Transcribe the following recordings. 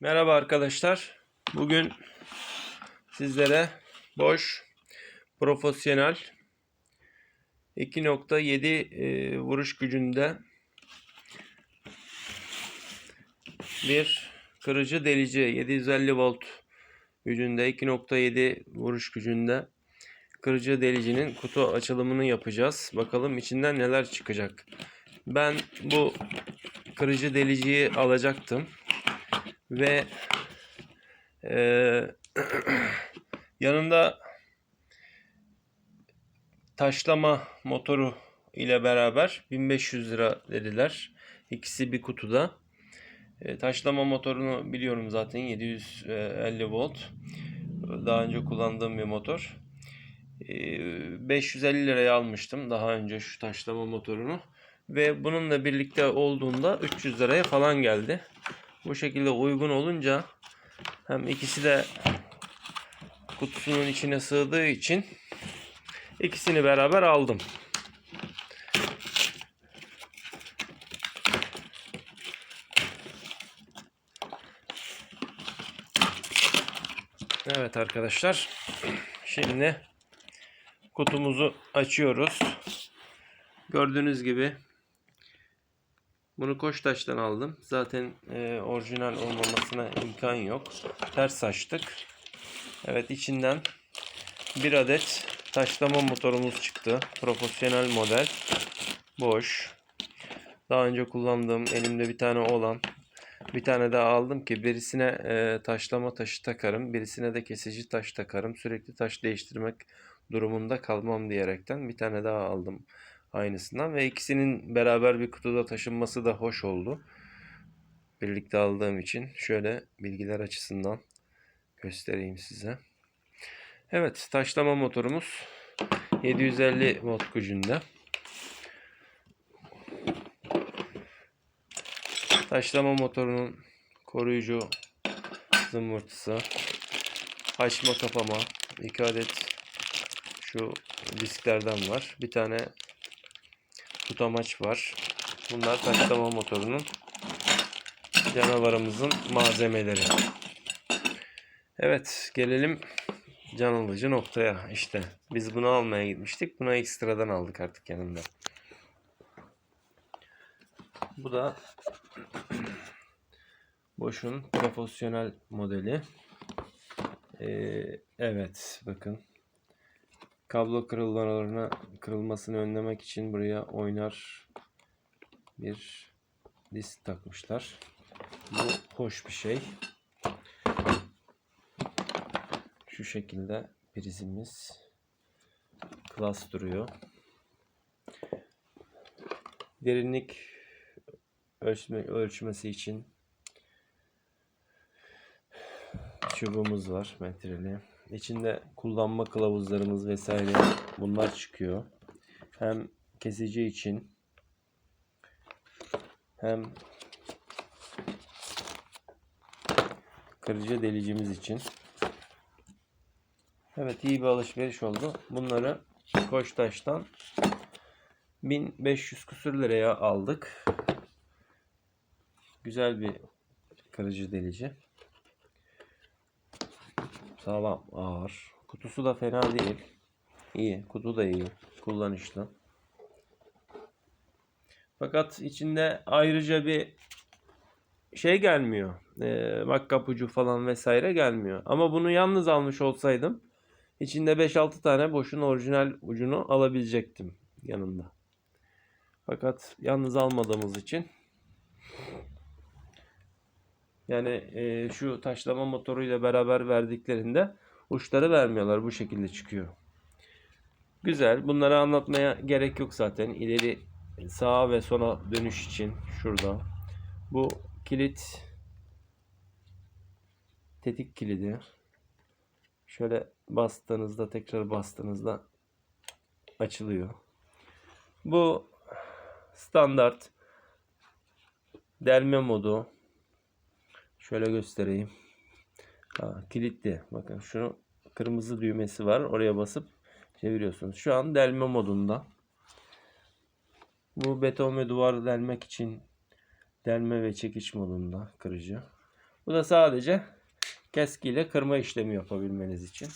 Merhaba arkadaşlar. Bugün sizlere boş profesyonel 2.7 e, vuruş gücünde bir kırıcı delici 750 volt gücünde 2.7 vuruş gücünde kırıcı delicinin kutu açılımını yapacağız. Bakalım içinden neler çıkacak. Ben bu kırıcı deliciyi alacaktım ve eee, yanında taşlama motoru ile beraber 1500 lira dediler. İkisi bir kutuda. E, taşlama motorunu biliyorum zaten 750 volt. Daha önce kullandığım bir motor. E, 550 liraya almıştım daha önce şu taşlama motorunu. Ve bununla birlikte olduğunda 300 liraya falan geldi. Bu şekilde uygun olunca hem ikisi de kutusunun içine sığdığı için ikisini beraber aldım. Evet arkadaşlar. Şimdi kutumuzu açıyoruz. Gördüğünüz gibi bunu Koçtaş'tan aldım. Zaten e, orijinal olmamasına imkan yok. Ters açtık. Evet içinden bir adet taşlama motorumuz çıktı. Profesyonel model. Boş. Daha önce kullandığım elimde bir tane olan bir tane daha aldım ki birisine e, taşlama taşı takarım. Birisine de kesici taş takarım. Sürekli taş değiştirmek durumunda kalmam diyerekten bir tane daha aldım aynısından ve ikisinin beraber bir kutuda taşınması da hoş oldu. Birlikte aldığım için şöyle bilgiler açısından göstereyim size. Evet, taşlama motorumuz 750 volt gücünde. Taşlama motorunun koruyucu zımbırtısı, açma kapama, iki adet şu disklerden var. Bir tane tutamaç var. Bunlar taşlama motorunun canavarımızın malzemeleri. Evet gelelim can alıcı noktaya. İşte biz bunu almaya gitmiştik. Buna ekstradan aldık artık yanında. Bu da Boş'un profesyonel modeli. Ee, evet bakın kablo kırılmalarına kırılmasını önlemek için buraya oynar bir disk takmışlar. Bu hoş bir şey. Şu şekilde prizimiz klas duruyor. Derinlik ölçme, ölçmesi için çubuğumuz var metreli. İçinde kullanma kılavuzlarımız vesaire bunlar çıkıyor. Hem kesici için hem kırıcı delicimiz için. Evet iyi bir alışveriş oldu. Bunları Koçtaş'tan 1500 küsür liraya aldık. Güzel bir kırıcı delici. Sağlam, ağır. Kutusu da fena değil. İyi, kutu da iyi. Kullanışlı. Fakat içinde ayrıca bir şey gelmiyor. E, makkap ucu falan vesaire gelmiyor. Ama bunu yalnız almış olsaydım içinde 5-6 tane boşun orijinal ucunu alabilecektim yanında. Fakat yalnız almadığımız için yani e, şu taşlama motoruyla beraber verdiklerinde uçları vermiyorlar. Bu şekilde çıkıyor. Güzel. Bunları anlatmaya gerek yok zaten. İleri sağa ve sola dönüş için şurada. Bu kilit tetik kilidi. Şöyle bastığınızda tekrar bastığınızda açılıyor. Bu standart delme modu. Şöyle göstereyim. Ha, kilitli. Bakın şunu kırmızı düğmesi var. Oraya basıp çeviriyorsunuz. Şu an delme modunda. Bu beton ve duvar delmek için delme ve çekiş modunda kırıcı. Bu da sadece keskiyle kırma işlemi yapabilmeniz için.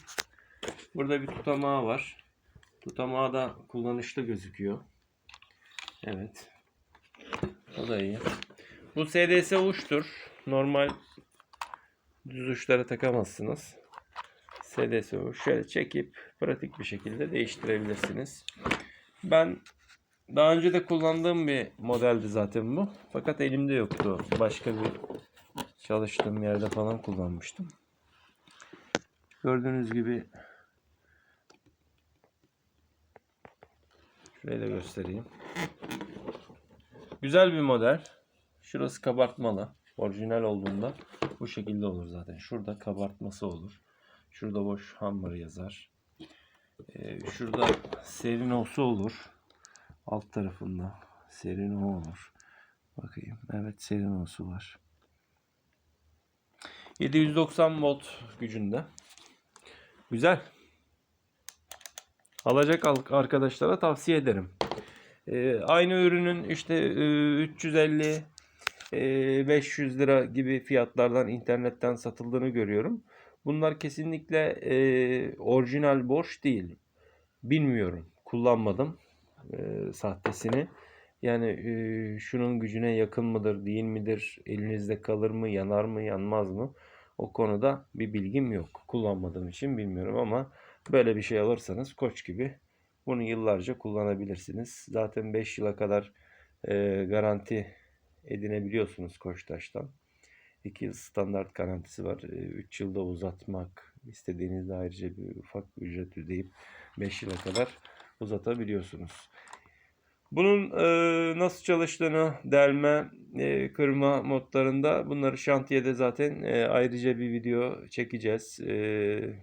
Burada bir tutamağı var. Tutamağı da kullanışlı gözüküyor. Evet. O da iyi. Bu SDS uçtur. Normal düz uçlara takamazsınız. SDS uç. Şöyle çekip pratik bir şekilde değiştirebilirsiniz. Ben daha önce de kullandığım bir modeldi zaten bu. Fakat elimde yoktu. Başka bir çalıştığım yerde falan kullanmıştım. Gördüğünüz gibi şöyle göstereyim. Güzel bir model. Şurası kabartmalı. Orijinal olduğunda bu şekilde olur zaten. Şurada kabartması olur. Şurada boş hammer yazar. Ee, şurada serinosu olur. Alt tarafında serino olur. Bakayım. Evet serinosu var. 790 volt gücünde. Güzel. Alacak al- arkadaşlara tavsiye ederim. Ee, aynı ürünün işte e, 350 e, 500 lira gibi fiyatlardan internetten satıldığını görüyorum. Bunlar kesinlikle e, orijinal boş değil. Bilmiyorum. Kullanmadım e, sahtesini. Yani e, şunun gücüne yakın mıdır, değil midir? Elinizde kalır mı, yanar mı, yanmaz mı? O konuda bir bilgim yok. Kullanmadığım için bilmiyorum ama böyle bir şey alırsanız koç gibi bunu yıllarca kullanabilirsiniz. Zaten 5 yıla kadar e, garanti edinebiliyorsunuz Koçtaş'tan. 2 yıl standart garantisi var. 3 yılda uzatmak istediğinizde ayrıca bir ufak ücret ödeyip 5 yıla kadar uzatabiliyorsunuz. Bunun e, nasıl çalıştığını delme, e, kırma modlarında bunları şantiyede zaten e, ayrıca bir video çekeceğiz. E,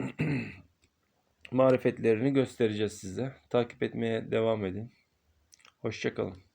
marifetlerini göstereceğiz size. Takip etmeye devam edin. Hoşçakalın.